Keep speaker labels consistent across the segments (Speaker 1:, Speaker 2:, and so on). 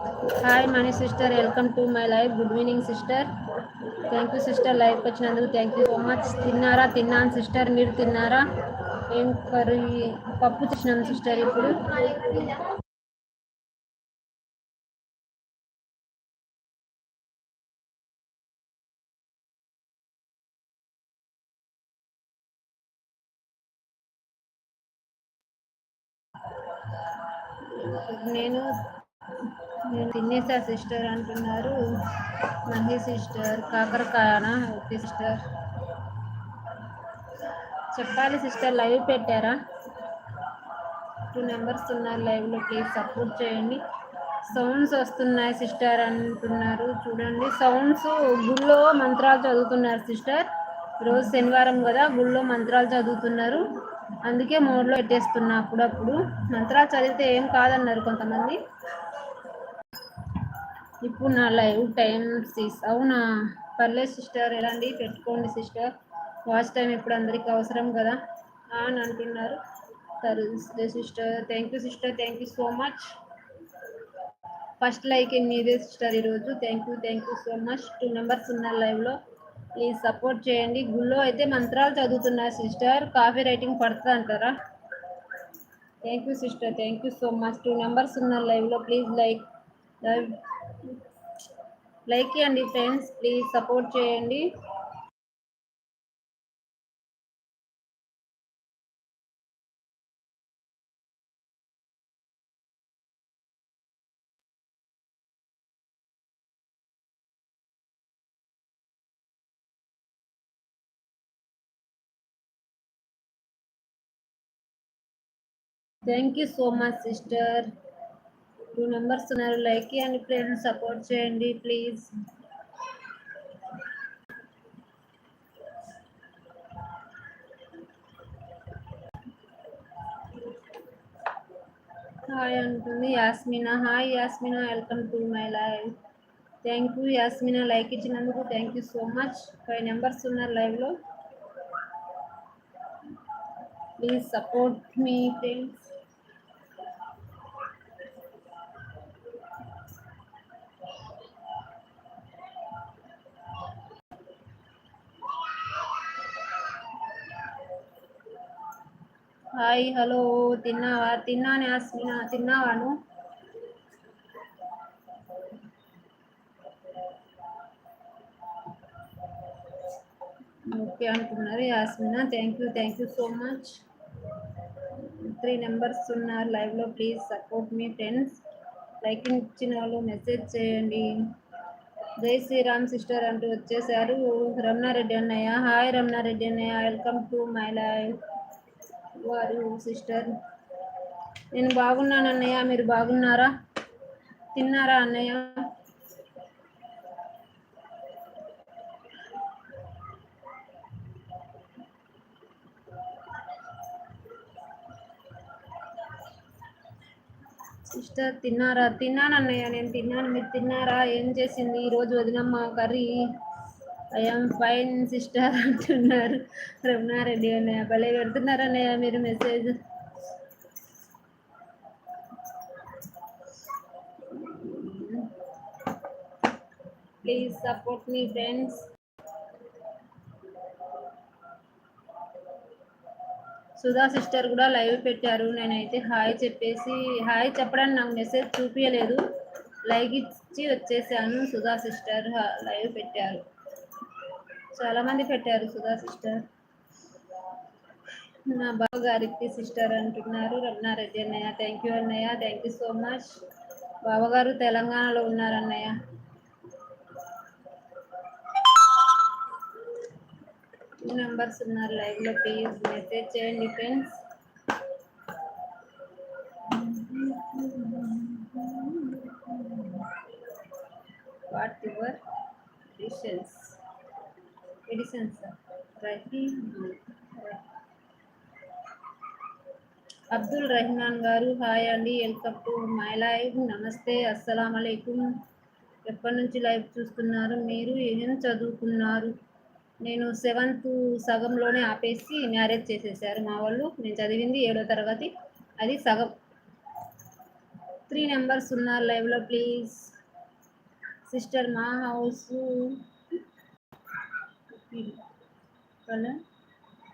Speaker 1: Hi Mani sister welcome to my life good evening sister thank you sister life వచ్చినందుకు thank you so much తిన్నారా? తిన్నాను sister మీరు తిన్నారా? ఏం curry? పప్పు చేసినాను సిస్టర్ ఇప్పుడు. నేను నేను తినేసా సిస్టర్ అంటున్నారు. మహి సిస్టర్ కాకరకాయనా? Okay sister. చెప్పాలి సిస్టర్ లైవ్ పెట్టారా? టూ నెంబర్స్ ఉన్నారు లైవ్లో ప్లీజ్ సపోర్ట్ చేయండి. సౌండ్స్ వస్తున్నాయి సిస్టర్ అంటున్నారు. చూడండి సౌండ్స్ గుళ్ళో మంత్రాలు చదువుతున్నారు సిస్టర్. రోజు శనివారం కదా గుళ్ళో మంత్రాలు చదువుతున్నారు. అందుకే మోడ్లో పెట్టేస్తున్నా అప్పుడప్పుడు. మంత్రాలు చదివితే ఏం కాదన్నారు కొంతమంది. ఇప్పుడు నా లైవ్ టైం సిస్ అవునా? పర్లేదు సిస్టర్ ఎలాంటి పెట్టుకోండి సిస్టర్. వాచ్ టైం ఇప్పుడు అందరికీ అవసరం కదా? అని అంటున్నారు. సరే sister. Thank you sister. Thank you so much. First like మీదే సిస్టర్ ఈరోజు? Thank you thank you so much. Two numbers ఉన్నారు లైవ్లో. ప్లీజ్ సపోర్ట్ చేయండి. గుళ్ళో అయితే మంత్రాలు చదువుతున్నారు సిస్టర్. కాఫీ రైటింగ్ పడుతుంది అంటారా? Thank you sister. Thank you so much. Two numbers ఉన్నారు లైవ్లో. ప్లీజ్ లైక్ లైవ్ లైక్ చేయండి ఫ్రెండ్స్ ప్లీజ్ సపోర్ట్ చేయండి. Thank you so much sister two numbers ఉన్నారు. లైక్ చేయండి ఫ్రెండ్స్ సపోర్ట్ చేయండి ప్లీజ్ హాయ్ అంటుంది Yasmina hi Yasmina welcome to my live thank you Yasmina like ఇచ్చినందుకు thank you so much five numbers ఉన్నారు లైవ్లో please support మీ friends hi hello తిన్నావా? తిన్నాను యాస్మిన తిన్నావాను ఓకే అంటున్నారు Yasmina thank you thank you so much three numbers ఉన్నారు లైవ్లో please support మీ ఫ్రెండ్స్ లైక్ ఇచ్చిన వాళ్ళు మెసేజ్ చేయండి. జై శ్రీరామ్ సిస్టర్ అంటూ వచ్చేసారు. రమణారెడ్డి అన్నయ్య. హాయ్ రమణారెడ్డి అన్నయ్య. వెల్కమ్ టు మై లైఫ్ వారు సిస్టర్. నేను బాగున్నాను అన్నయ్య. మీరు బాగున్నారా? తిన్నారా అన్నయ్య? సిస్టర్ తిన్నారా? తిన్నాను అన్నయ్య. నేను తిన్నాను. మీరు తిన్నారా? ఏం చేసింది? ఈరోజు వదినమ్మ కర్రీ? ఐఎమ్ ఫైన్ సిస్టర్ అంటున్నారు. రమణారెడ్డి అన్నయ్య భలే పెడుతున్నారు అన్నయ్య మీరు మెసేజ్. ప్లీజ్ సపోర్ట్ మీ ఫ్రెండ్స్ సుధా సిస్టర్ కూడా లైవ్ పెట్టారు. నేనైతే హాయ్ చెప్పేసి హాయ్ చెప్పడానికి నాకు మెసేజ్ చూపించలేదు లైక్ ఇచ్చి వచ్చేసాను. సుధా సిస్టర్ లైవ్ పెట్టారు. చాలా మంది పెట్టారు సుధా సిస్టర్. నా బావ గారికి సిస్టర్ అంటున్నారు రమణారెడ్డి అన్నయ్య. థ్యాంక్ యూ అన్నయ్య థ్యాంక్ యూ సో మచ్ బావగారు తెలంగాణలో ఉన్నారు అన్నయ్య. టూ నెంబర్స్ ఉన్నారు లైవ్లో ప్లీజ్ మెసేజ్ చేయండి friends. What your editions Abdul Rahman గారు హాయ్ అండి. వెల్కమ్ టు మై లైవ్ నమస్తే అస్సలం అలైకుం ఎప్పటి నుంచి లైవ్ చూస్తున్నారు? మీరు ఏం చదువుకున్నారు? నేను సెవెంత్ సగంలోనే ఆపేసి మ్యారేజ్ చేసేసారు మా వాళ్ళు. నేను చదివింది ఏడో తరగతి. అది సగం. త్రీ నెంబర్స్ ఉన్నారు లైవ్లో ప్లీజ్ సిస్టర్ మా హౌస్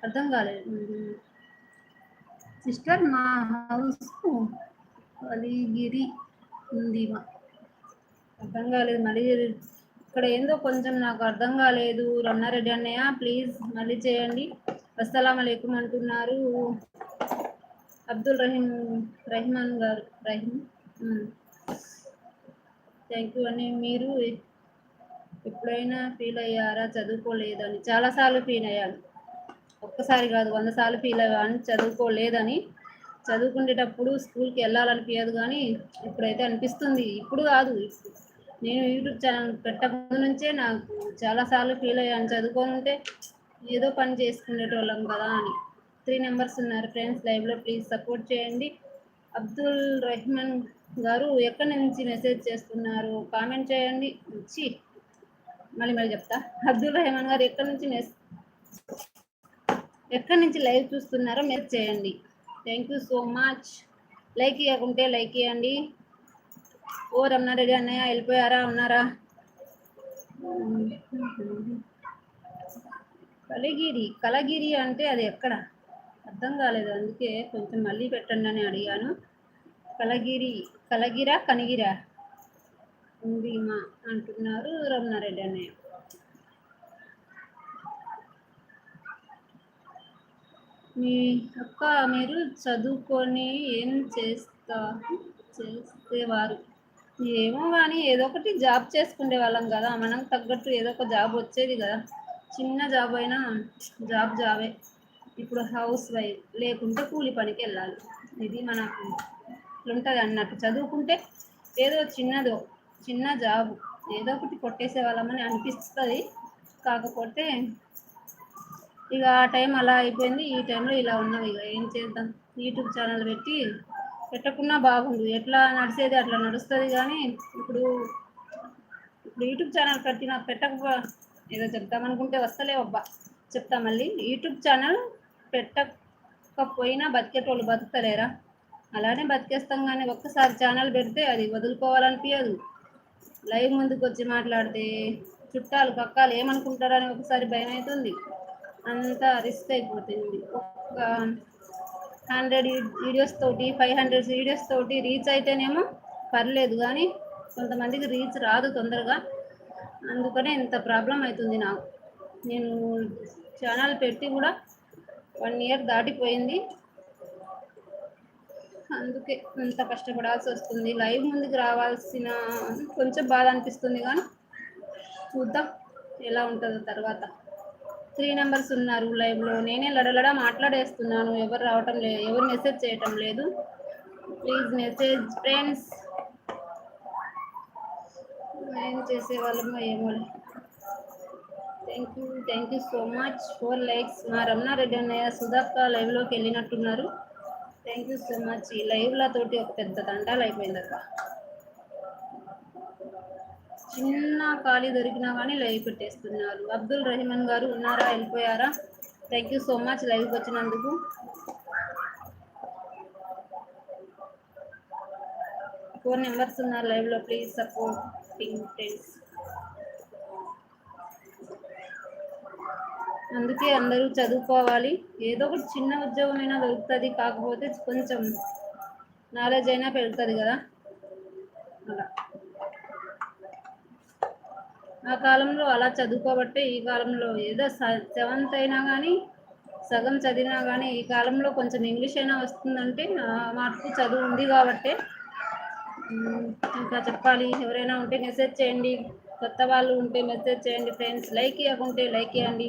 Speaker 1: అర్థం కాలేదు. సిస్టర్ మా హౌస్ కలిగిరి ఉంది మా అర్థం కాలేదు. మళ్ళీ ఇక్కడ ఏందో కొంచెం నాకు అర్థం కాలేదు. రన్నారెడ్డి అన్నయ్య ప్లీజ్ మళ్ళీ చేయండి. అస్సలం అలైకుం అంటున్నారు అబ్దుల్ రహీం రహమాన్ గారు రహీం థ్యాంక్ యూ అని మీరు ఎప్పుడైనా ఫీల్ అయ్యారా? చదువుకోలేదని. చాలాసార్లు ఫీల్ అయ్యాను. ఒక్కసారి కాదు వంద సార్లు ఫీల్ అయ్యాను. చదువుకోలేదని. చదువుకునేటప్పుడు స్కూల్కి వెళ్ళాలనిపించదు కానీ ఇప్పుడైతే అనిపిస్తుంది. ఇప్పుడు కాదు. నేను యూట్యూబ్ ఛానల్ పెట్టక నుంచే నాకు చాలాసార్లు ఫీల్ అయ్యాను. చదువుకుంటే ఏదో పని చేసుకునేటోళ్ళం కదా అని. త్రీ నెంబర్స్ ఉన్నారు ఫ్రెండ్స్ లైవ్లో ప్లీజ్ సపోర్ట్ చేయండి. అబ్దుల్ రెహమాన్ గారు ఎక్కడి నుంచి మెసేజ్ చేస్తున్నారు? కామెంట్ చేయండి. వచ్చి మళ్ళీ మళ్ళీ చెప్తా. అబ్దుల్ రెహమాన్ గారు ఎక్కడి నుంచి మెస్ ఎక్కడి నుంచి లైవ్ చూస్తున్నారో మెసేజ్ చేయండి. Thank you so much like ఇవ్వకుంటే లైక్ ఇవ్వండి ఓ రమణారెడ్డి అన్నయ్య వెళ్ళిపోయారా ఉన్నారా కలగిరి కలగిరి అంటే అది ఎక్కడ? అర్థం కాలేదు అందుకే కొంచెం మళ్ళీ పెట్టండి అని అడిగాను. కలగిరి కలగిరా కనిగిరా? ఉంది మా అంటున్నారు రమణారెడ్డి అన్నయ్య. మీ అక్క మీరు చదువుకొని ఏం చేస్తా చేసేవారు? ఏమో కానీ ఏదో ఒకటి జాబ్ చేసుకునే వాళ్ళం కదా మనం తగ్గట్టు ఏదో ఒక జాబ్ వచ్చేది కదా. చిన్న జాబ్ అయినా జాబ్ జాబే. ఇప్పుడు హౌస్ వైఫ్ లేకుంటే కూలి పనికి వెళ్ళాలి. ఇది మనకు ఉంటుంది అన్నట్టు చదువుకుంటే ఏదో చిన్నదో చిన్న జాబ్. ఏదో ఒకటి కొట్టేసే వాళ్ళమని అనిపిస్తుంది. కాకపోతే ఇక ఆ టైం అలా అయిపోయింది. ఈ టైంలో ఇలా ఉన్నాం ఇక ఏం చేద్దాం? యూట్యూబ్ ఛానల్ పెట్టి పెట్టకున్నా బాగుండు. ఎట్లా నడిచేది అట్లా నడుస్తుంది కానీ ఇప్పుడు ఇప్పుడు యూట్యూబ్ ఛానల్ పెట్టిన పెట్టక ఏదో చెప్తామనుకుంటే వస్తలే అబ్బా. చెప్తా మళ్ళీ. యూట్యూబ్ ఛానల్ పెట్టకపోయినా బతికేటోళ్ళు బతుకుతలేరా? అలానే బతికేస్తాం కానీ ఒక్కసారి ఛానల్ పెడితే అది వదులుకోవాలనిపించదు లైవ్ ముందుకు వచ్చి మాట్లాడితే చుట్టాలు కక్కాలు ఏమనుకుంటారని ఒకసారి భయం అవుతుంది అంతా రిస్క్ అయిపోతుంది. ఒక హండ్రెడ్ వీడియోస్ తోటి ఫైవ్ హండ్రెడ్ వీడియోస్ తోటి రీచ్ అయితేనేమో పర్లేదు కానీ కొంతమందికి రీచ్ రాదు తొందరగా. అందుకనే ఇంత ప్రాబ్లం అవుతుంది నాకు. నేను ఛానల్ పెట్టి కూడా వన్ ఇయర్ దాటిపోయింది. అందుకే అంత కష్టపడాల్సి వస్తుంది. లైవ్ ముందుకు రావాల్సిన కొంచెం బాధ అనిపిస్తుంది కానీ చూద్దాం ఎలా ఉంటుందో తర్వాత. త్రీ నెంబర్స్ ఉన్నారు లైవ్లో. నేనే లడలడ మాట్లాడేస్తున్నాను. ఎవరు రావటం లేదు ఎవరు మెసేజ్ చేయటం లేదు. ప్లీజ్ మెసేజ్ ఫ్రెండ్స్ ఏం చేసేవాళ్ళమో ఏమో thank you thank you so much four likes మా రమణారెడ్డి అన్నయ్య సుధాక్క లైవ్లోకి వెళ్ళినట్టున్నారు. థ్యాంక్ యూ సో మచ్ ఈ లైవ్ల తోటి ఒక పెద్ద దండాలు అయిపోయింది అక్క చిన్న ఖాళీ దొరికినా కానీ లైవ్ పెట్టేస్తున్నారు. అబ్దుల్ రహీమన్ గారు ఉన్నారా వెళ్ళిపోయారా? థ్యాంక్ యూ సో మచ్ లైవ్కి వచ్చినందుకు. ఫోర్ నెంబర్స్ ఉన్నారు లైవ్లో ప్లీజ్ సపోర్టింగ్ ఫ్రెండ్స్ అందుకే అందరూ చదువుకోవాలి. ఏదో ఒకటి చిన్న ఉద్యోగమైనా దొరుకుతుంది. కాకపోతే కొంచెం నాలెడ్జ్ అయినా పెరుగుతుంది కదా. అలా. ఆ కాలంలో అలా చదువుకోబట్టే ఈ కాలంలో ఏదో సెవెంత్ అయినా కానీ సగం చదివినా కానీ ఈ కాలంలో కొంచెం ఇంగ్లీష్ అయినా వస్తుందంటే మాకు చదువు ఉంది కాబట్టే ఇంకా చెప్పాలి. ఎవరైనా ఉంటే మెసేజ్ చేయండి. కొత్త వాళ్ళు ఉంటే మెసేజ్ చేయండి. ఫ్రెండ్స్ లైక్ ఇవ్వకుంటే లైక్ ఇవ్వండి.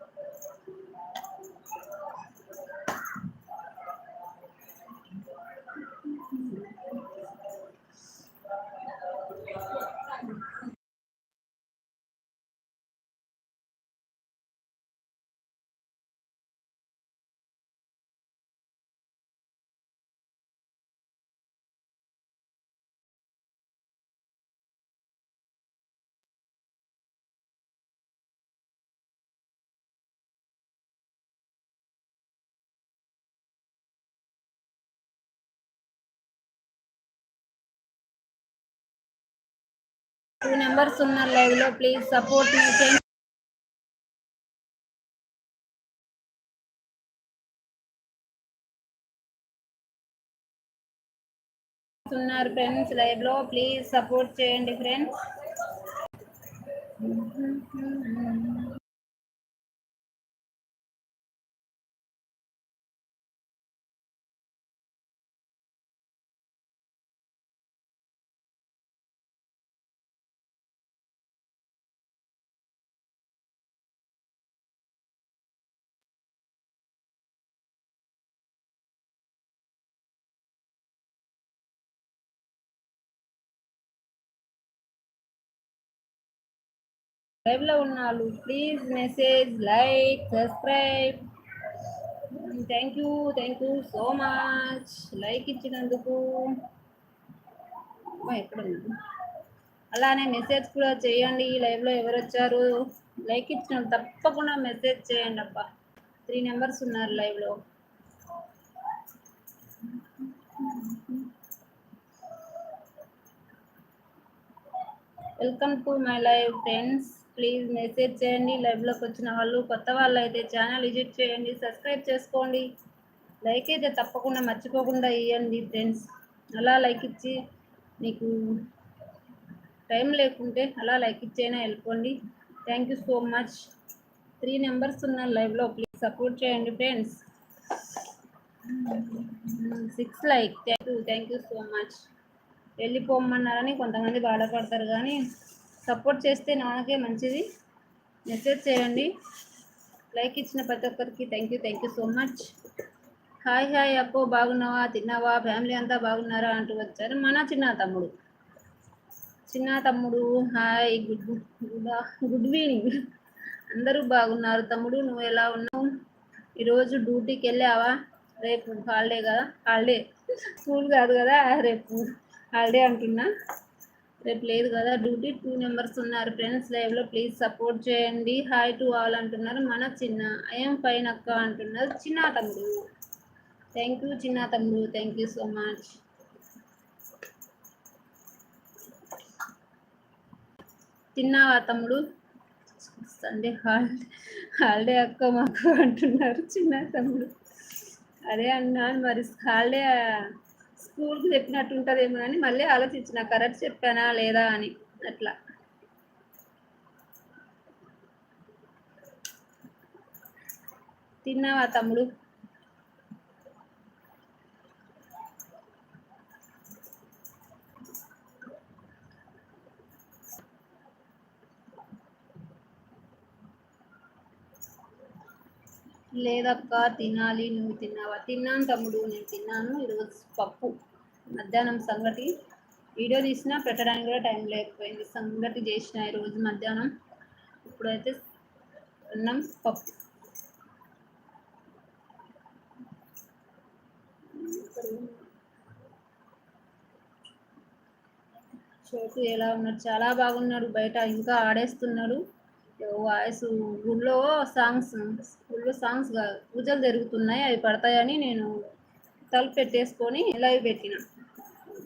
Speaker 1: two numbers ఉన్నారు లైవ్లో ప్లీజ్ సపోర్ట్ మీ ఉన్నారు ఫ్రెండ్స్ లైవ్లో ప్లీజ్ సపోర్ట్ చేయండి ఫ్రెండ్స్ లైవ్లో ఉన్నారు please message like subscribe thank you thank you so much like ఇచ్చినందుకు. ఎక్కడ అలానే మెసేజ్ కూడా చేయండి. లైవ్లో ఎవరు వచ్చారు? లైక్ ఇచ్చిన. తప్పకుండా మెసేజ్ చేయండి అబ్బా. త్రీ నెంబర్స్ ఉన్నారు లైవ్లో welcome to my live friends please message చేయండి. లైవ్లోకి వచ్చిన వాళ్ళు కొత్త వాళ్ళు అయితే ఛానల్ విజిట్ చేయండి. సబ్స్క్రైబ్ చేసుకోండి. లైక్ అయితే తప్పకుండా మర్చిపోకుండా ఇవ్వండి ఫ్రెండ్స్ అలా లైక్ ఇచ్చి మీకు టైం లేకుంటే అలా లైక్ ఇచ్చైనా వెళ్ళిపోండి. Thank you so much three numbers ఉన్న లైవ్లో ప్లీజ్ సపోర్ట్ చేయండి friends six like thank you thank you so much వెళ్ళిపోమన్నారని కొంతమంది బాధపడతారు కానీ సపోర్ట్ చేస్తే నాకే మంచిది. మెసేజ్ చేయండి. లైక్ ఇచ్చిన ప్రతి ఒక్కరికి thank you thank you so much hi hi అక్కో బాగున్నావా? తిన్నావా? ఫ్యామిలీ అంతా బాగున్నారా? అంటూ వచ్చారు మన చిన్న తమ్ముడు. చిన్న తమ్ముడు hi good good good evening అందరూ బాగున్నారు. తమ్ముడు నువ్వు ఎలా ఉన్నావు? ఈరోజు డ్యూటీకి వెళ్ళావా? రేపు హాలిడే కదా? హాలిడే స్కూల్ కాదు కదా? రేపు హాలిడే అంటున్నా. రేపు లేదు కదా డ్యూటీ టూ నెంబర్స్ ఉన్నారు. ఫ్రెండ్స్ లైవ్లో ప్లీజ్ సపోర్ట్ చేయండి. హాయ్ టు ఆల్ అంటున్నారు. మన చిన్న ఐఎం ఫైన్ అక్క అంటున్నారు. చిన్న తమ్ముడు. థ్యాంక్ యూ చిన్న తమ్ముడు. థ్యాంక్ యూ సో మచ్ తిన్నావా తమ్ముడు? సండే హాలిడే హాలిడే అక్క మాకు అంటున్నారు చిన్న తమ్ముడు. అదే అన్నాను మరి హాలిడే స్కూల్కి చెప్పినట్టు ఉంటుందేమో అని మళ్ళీ ఆలోచించిన. కరెక్ట్ చెప్పానా లేదా అని అట్లా. తిన్నావా తమ్ముడు? లేదక్క తినాలి. నువ్వు తిన్నావా? తిన్నాను తమ్ముడు నేను తిన్నాను ఈరోజు పప్పు. మధ్యాహ్నం సంగటి వీడియో తీసినా పెట్టడానికి కూడా టైం లేకపోయింది. సంగటి చేసిన ఈరోజు మధ్యాహ్నం. ఇప్పుడైతే అన్నం పప్పు. చోటు ఎలా ఉన్నాడు? చాలా బాగున్నాడు. బయట ఇంకా ఆడేస్తున్నాడు. వాయిస్ గుళ్ళో సాంగ్స్ గుళ్ళో సాంగ్స్ పూజలు జరుగుతున్నాయి. అవి పడతాయని నేను తలుపు పెట్టేసుకొని లైవ్ పెట్టిన.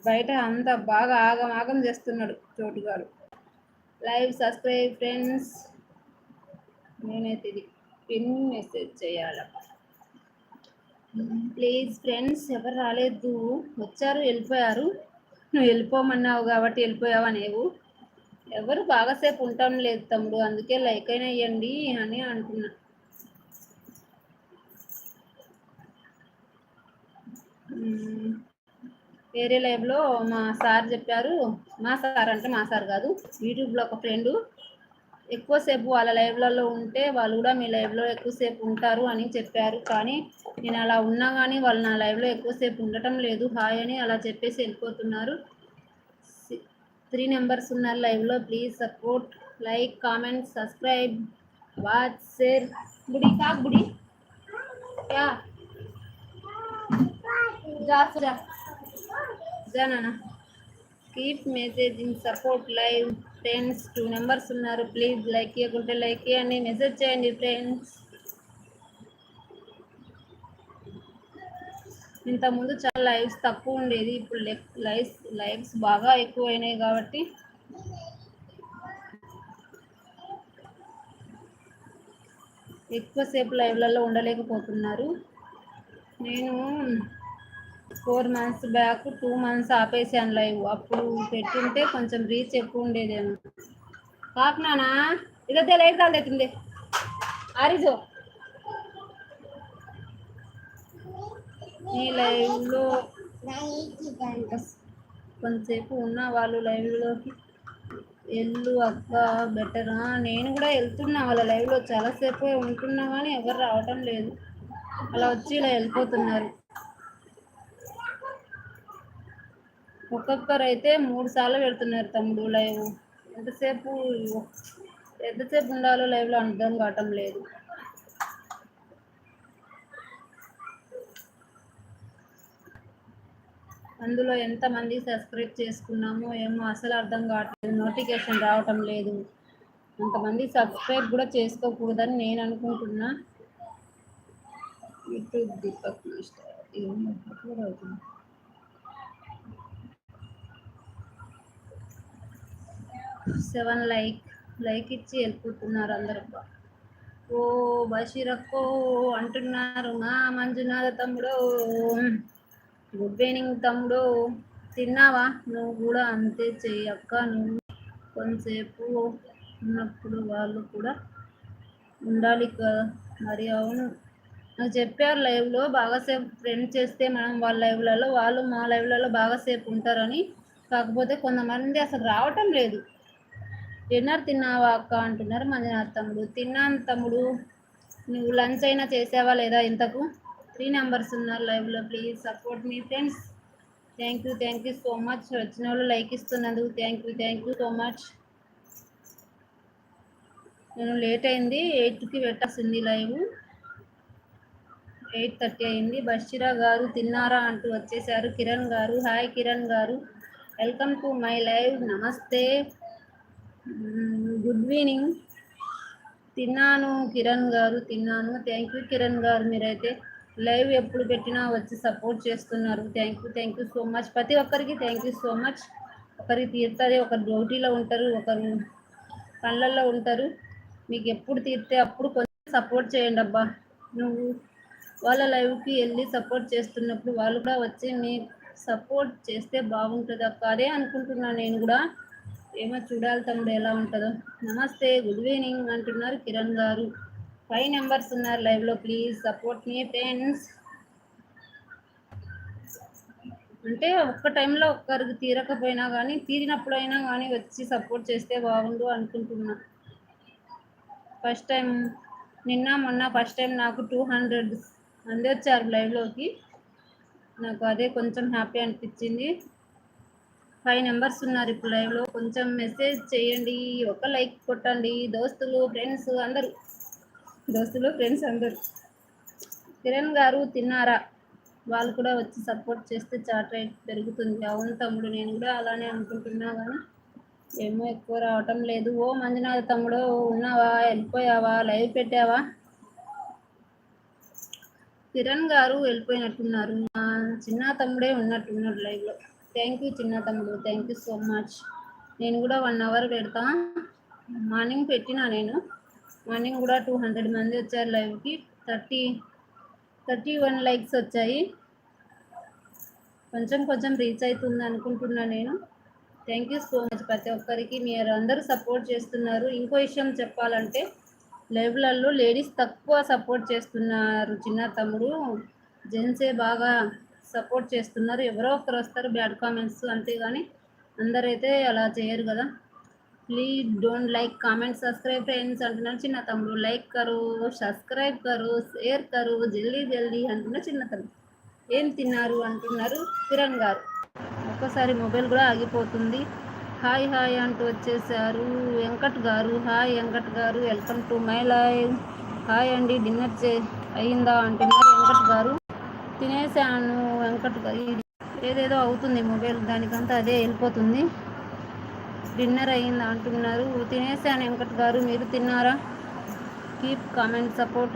Speaker 1: బయట అంతా బాగా ఆగమాగం చేస్తున్నాడు చోటు గారు. లైవ్ సబ్స్క్రైబ్ ఫ్రెండ్స్ నేనైతే ఇది పిన్ మెసేజ్ చేయాల? ప్లీజ్ ఫ్రెండ్స్ ఎవరు రాలేదు. వచ్చారు వెళ్ళిపోయారు. నువ్వు వెళ్ళిపోమన్నావు కాబట్టి వెళ్ళిపోయావా నీవు? ఎవరు బాగాసేపు ఉంటాం లేదు తమ్ముడు అందుకే లైక్ అయినా ఇవ్వండి అని అంటున్నా. వేరే లైవ్లో మా సార్ చెప్పారు. మా సార్ అంటే మా సార్ కాదు యూట్యూబ్లో ఒక ఫ్రెండు ఎక్కువసేపు వాళ్ళ లైవ్లలో ఉంటే వాళ్ళు కూడా మీ లైవ్లో ఎక్కువసేపు ఉంటారు అని చెప్పారు. కానీ నేను అలా ఉన్నా కానీ వాళ్ళు నా లైవ్లో ఎక్కువసేపు ఉండటం లేదు. హాయ్ అని అలా చెప్పేసి వెళ్ళిపోతున్నారు. త్రీ నెంబర్స్ ఉన్నారు లైవ్లో please support like comment subscribe watch share బుడి కా బుడి యా. మధ్యాహ్న keep message in support live friends two numbers ఉన్నారు. ప్లీజ్ లైక్ ఇవ్వకుంటే లైక్ ఇవ్వండి మెసేజ్ చేయండి ఫ్రెండ్స్ ఇంతకుముందు చాలా లైవ్స్ తక్కువ ఉండేది. ఇప్పుడు లైవ్స్ లైవ్స్ బాగా ఎక్కువైనాయి కాబట్టి. ఎక్కువసేపు లైవ్లలో ఉండలేకపోతున్నారు. నేను four months back two months ఆపేసాను live అప్పుడు పెట్టుంటే కొంచెం రీచ్ ఎక్కువ ఉండేదేమో. కాకునానా ఇదైతే లైట్ కాలేదు ఆరిజో ఈ లైవ్లో కొంతసేపు ఉన్న వాళ్ళు లైవ్లోకి. వెళ్ళు అక్క బెటరా? నేను కూడా వెళ్తున్నా వాళ్ళ లైవ్లో చాలాసేపు ఉంటున్నా కానీ ఎవరు రావటం లేదు. అలా వచ్చి ఇలా వెళ్ళిపోతున్నారు. ఒక్కొక్కరు అయితే మూడు సార్లు పెడుతున్నారు తమ్ముడు లైవ్. ఎంతసేపు ఎంతసేపు ఉండాలో లైవ్లో అర్థం కావటం లేదు. అందులో ఎంతమంది సబ్స్క్రైబ్ చేసుకున్నామో ఏమో అసలు అర్థం కావట్లేదు నోటిఫికేషన్ రావటం లేదు. అంతమంది సబ్స్క్రైబ్ కూడా చేసుకోకూడదని నేను అనుకుంటున్నా. YouTube Deepak master. అవుతుంది. సెవెన్ లైక్ లైక్ ఇచ్చి వెళ్ళిపోతున్నారు అందరూ ఓ బషీరక్కో అంటున్నారు మా మంజునాథ తమ్ముడు గుడ్ ఈవినింగ్ తమ్ముడు తిన్నావా? నువ్వు కూడా అంతే చెయ్యక్క నువ్వు కొంతసేపు ఉన్నప్పుడు వాళ్ళు కూడా ఉండాలి కదా మరి అవును. నాకు చెప్పారు లైవ్లో బాగాసేపు ఫ్రెండ్ చేస్తే మనం వాళ్ళ లైవ్లలో వాళ్ళు మా లైవ్లలో బాగా సేపు ఉంటారని. కాకపోతే కొంతమంది అసలు రావటం లేదు. డిన్నర్ తిన్నావా అక్క? అంటున్నారు మంజునాథ్ తమ్ముడు తిన్నాను తమ్ముడు. నువ్వు లంచ్ అయినా చేసావా లేదా ఇంతకు? త్రీ నెంబర్స్ ఉన్నారు లైవ్లో please support me friends. Thank you thank you so much. వచ్చిన వాళ్ళు like ఇస్తున్నందుకు thank you thank you so much. నేను లేట్ అయింది. ఎయిట్కి పెట్టాల్సింది లైవ్. ఎయిట్ థర్టీ అయింది. బషీరా గారు తిన్నారా? అంటూ వచ్చేసారు కిరణ్ గారు. హాయ్ కిరణ్ గారు. Welcome to my live. నమస్తే. గుడ్ ఈవినింగ్ తిన్నాను. కిరణ్ గారు తిన్నాను. థ్యాంక్ యూ కిరణ్ గారు. మీరైతే లైవ్ ఎప్పుడు పెట్టినా వచ్చి సపోర్ట్ చేస్తున్నారు. Thank you thank you so much ప్రతి ఒక్కరికి థ్యాంక్ యూ సో మచ్ ఒకరికి తీరుతుంది ఒకరు డ్యూటీలో ఉంటారు ఒకరు పనులలో ఉంటారు. మీకు ఎప్పుడు తీరితే అప్పుడు కొంచెం సపోర్ట్ చేయండి అబ్బా. నువ్వు వాళ్ళ లైవ్కి వెళ్ళి సపోర్ట్ చేస్తున్నప్పుడు వాళ్ళు కూడా వచ్చి మీ సపోర్ట్ చేస్తే బాగుంటుంది అక్క. అదే అనుకుంటున్నాను నేను కూడా. ఏమో చూడాలి తమ్ముడు ఎలా ఉంటుందో. నమస్తే గుడ్ ఈవినింగ్ అంటున్నారు కిరణ్ గారు. ఫైవ్ నెంబర్స్ ఉన్నారు లైవ్లో ప్లీజ్ సపోర్ట్ మీ ఫ్రెండ్స్ అంటే ఒక్క టైంలో ఒక్కరికి తీరకపోయినా కానీ తీరినప్పుడైనా కానీ వచ్చి సపోర్ట్ చేస్తే బాగుండు అనుకుంటున్నా. ఫస్ట్ టైం నిన్న మొన్న ఫస్ట్ టైం నాకు టూ హండ్రెడ్ మంది వచ్చారు లైవ్లోకి నాకు అదే కొంచెం హ్యాపీ అనిపించింది. ఫైవ్ నెంబర్స్ ఉన్నారు ఇప్పుడు లైవ్లో కొంచెం మెసేజ్ చేయండి ఒక లైక్ కొట్టండి. దోస్తులు ఫ్రెండ్స్ అందరూ. దోస్తులు ఫ్రెండ్స్ అందరూ. కిరణ్ గారు తిన్నారా? వాళ్ళు కూడా వచ్చి సపోర్ట్ చేస్తే చాట్ రేట్ పెరుగుతుంది. అవును తమ్ముడు నేను కూడా అలానే అనుకుంటున్నా కానీ ఏమో ఎక్కువ రావటం లేదు. ఓ మంజునాథ తమ్ముడు ఉన్నావా? వెళ్ళిపోయావా? లైవ్ పెట్టావా? కిరణ్ గారు వెళ్ళిపోయినట్టున్నారు. మా చిన్న తమ్ముడే ఉన్నట్టున్నాడు లైవ్లో థ్యాంక్ యూ చిన్న తమ్ముడు. థ్యాంక్ యూ సో మచ్ నేను కూడా వన్ అవర్ పెడతా. మార్నింగ్ పెట్టినా నేను. మార్నింగ్ కూడా టూ హండ్రెడ్ మంది వచ్చారు లైవ్కి థర్టీ థర్టీ వన్ లైక్స్ వచ్చాయి. కొంచెం కొంచెం రీచ్ అవుతుంది అనుకుంటున్నా నేను. థ్యాంక్ యూ సో మచ్ ప్రతి ఒక్కరికి మీరు అందరూ సపోర్ట్ చేస్తున్నారు. ఇంకో విషయం చెప్పాలంటే లైవ్లలో లేడీస్ తక్కువ సపోర్ట్ చేస్తున్నారు చిన్న తమ్ముడు. జెంట్సే బాగా సపోర్ట్ చేస్తున్నారు. ఎవరో ఒకరు వస్తారు బ్యాడ్ కామెంట్స్ అంతేగాని అందరైతే అలా చేయరు కదా. Please don't like comment subscribe friends అంటున్నారు చిన్న తమ్ముడు. లైక్ కరు సబ్స్క్రైబ్ కరు షేర్ కరు జల్దీ జల్దీ అంటున్నారు చిన్న తమ్ముడు. ఏం తిన్నారు అంటున్నారు కిరణ్ గారు. ఒక్కసారి మొబైల్ కూడా ఆగిపోతుంది. హాయ్ హాయ్ అంటూ వచ్చేసారు వెంకట్ గారు. హాయ్ వెంకట్ గారు. Welcome to my live hi అండి డిన్నర్ చే అయిందా అంటున్నారు వెంకట్ గారు. తినేసాను వెంకట్ ఏదేదో అవుతుంది మొబైల్ దానికంతా అదే వెళ్ళిపోతుంది. డిన్నర్ అయిందా అంటున్నారు. తినేసాను వెంకట్ గారు మీరు తిన్నారా? Keep comment support